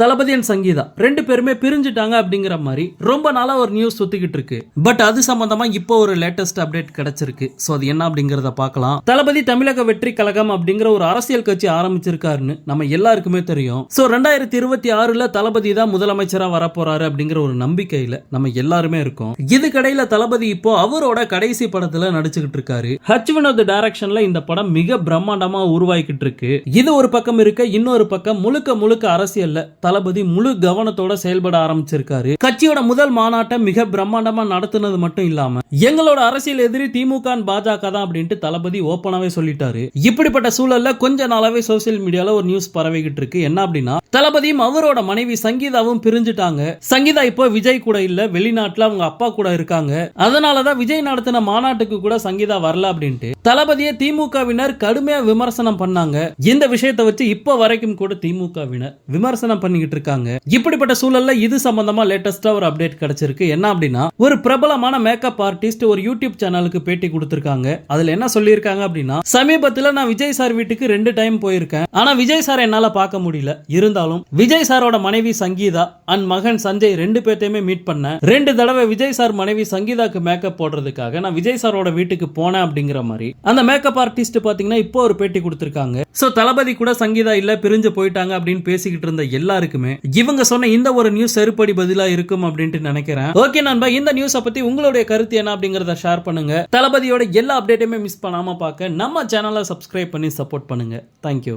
தளபதி and Sangeetha. ரெண்டு பேருமே பிரிஞ்சுட்டாங்க அப்படிங்கிற மாதிரி ரொம்ப நாளா ஒரு நியூஸ் சுத்திக்கிட்டு இருக்கு. பட் அது சம்பந்தமா இப்போ ஒரு லேட்டஸ்ட் அப்டேட் கிடைச்சிருக்கு. ஸோ அது என்ன அப்படிங்கிறத பார்க்கலாம். தளபதி தமிழக வெற்றி கழகம் அப்படிங்கிற ஒரு அரசியல் கட்சி ஆரம்பிச்சிருக்காருன்னு நம்ம எல்லாருக்குமே தெரியும். ஸோ ரெண்டாயிரத்தி இருபத்தி ஆறுல தளபதி தான் முதலமைச்சரா வரப்போறாரு அப்படிங்கிற ஒரு நம்பிக்கையில நம்ம எல்லாருமே இருக்கோம். இதுக்கடையில தளபதி இப்போ அவரோட கடைசி படத்துல நடிச்சுக்கிட்டு இருக்காரு. ஹச் வினோத் டைரக்ஷன்ல இந்த படம் மிக பிரம்மாண்டமா உருவாக்கிட்டு இருக்கு. இது ஒரு பக்கம் இருக்க இன்னொரு பக்கம் முழுக்க முழுக்க அரசியல்ல தளபதி முழு கவனத்தோட செயல்பட ஆரம்பிச்சிருக்காரு. கட்சியோட முதல் மாநாட்டை மிக பிரம்மாண்டமா நடத்துனது மட்டும் இல்லாம எங்களோட அரசியல் எதிரி திமுக பாஜக தான் அப்படின்ட்டு தளபதி ஓப்பனாவே சொல்லிட்டாரு. இப்படிப்பட்ட சூழல்ல கொஞ்ச நாளாவே சோசியல் மீடியால ஒரு நியூஸ் பரவிக்கிட்டு இருக்கு. என்ன அப்படின்னா தளபதியும் அவரோட மனைவி சங்கீதாவும் பிரிஞ்சுட்டாங்க. சங்கீதா இப்போ விஜய் கூட இல்ல வெளிநாட்டுல அவங்க அப்பா கூட இருக்காங்க. அதனாலதான் விஜய் நடத்தின மாநாட்டுக்கு கூட சங்கீதா வரல அப்படின்ட்டு தளபதியை திமுகவினர் கடுமையா விமர்சனம் பண்ணாங்க. இந்த விஷயத்தை வச்சு இப்போ வரைக்கும் கூட திமுகவினர் விமர்சனம் பண்ணி பண்ணிக்கிட்டு இருக்காங்க இப்படிப்பட்ட சூழல்ல இது சம்பந்தமா லேட்டஸ்டா ஒரு அப்டேட் கிடைச்சிருக்கு. என்ன அப்படின்னா ஒரு பிரபலமான மேக்கப் ஆர்டிஸ்ட் ஒரு யூடியூப் சேனலுக்கு பேட்டி கொடுத்திருக்காங்க. அதுல என்ன சொல்லியிருக்காங்க அப்படின்னா சமீபத்துல நான் விஜய் சார் வீட்டுக்கு ரெண்டு டைம் போயிருக்கேன். ஆனா விஜய் சார் என்னால பார்க்க முடியல. இருந்தாலும் விஜய் சாரோட மனைவி சங்கீதா அண்ட் மகன் சஞ்சய் ரெண்டு பேர்த்தையுமே மீட் பண்ணேன். ரெண்டு தடவை விஜய் சார் மனைவி சங்கீதாக்கு மேக்கப் போடுறதுக்காக நான் விஜய் சாரோட வீட்டுக்கு போனேன் அப்படிங்கிற மாதிரி. அந்த மேக்கப் ஆர்டிஸ்ட் பாத்தீங்கன்னா இப்போ ஒரு பேட்டி கொடுத்திருக்காங்க. சோ தளபதி கூட சங்கீதா இல்ல பிரிஞ்சு போயிட்டாங்க அப்படின்னு பேசிக்கிட்டு இருந்த எல்லாரும் எல்லாருக்குமே இவங்க சொன்ன இந்த ஒரு நியூஸ் செருப்படி பதிலா இருக்கும் அப்படின்ட்டு நினைக்கிறேன். ஓகே நண்பா இந்த நியூஸை பத்தி உங்களுடைய கருத்து என்ன அப்படிங்கறத ஷேர் பண்ணுங்க. தளபதியோட எல்லா அப்டேட்டுமே மிஸ் பண்ணாம பார்க்க நம்ம சேனலை சப்ஸ்கிரைப் பண்ணி சப்போர்ட் பண்ணுங்க. தேங்க்யூ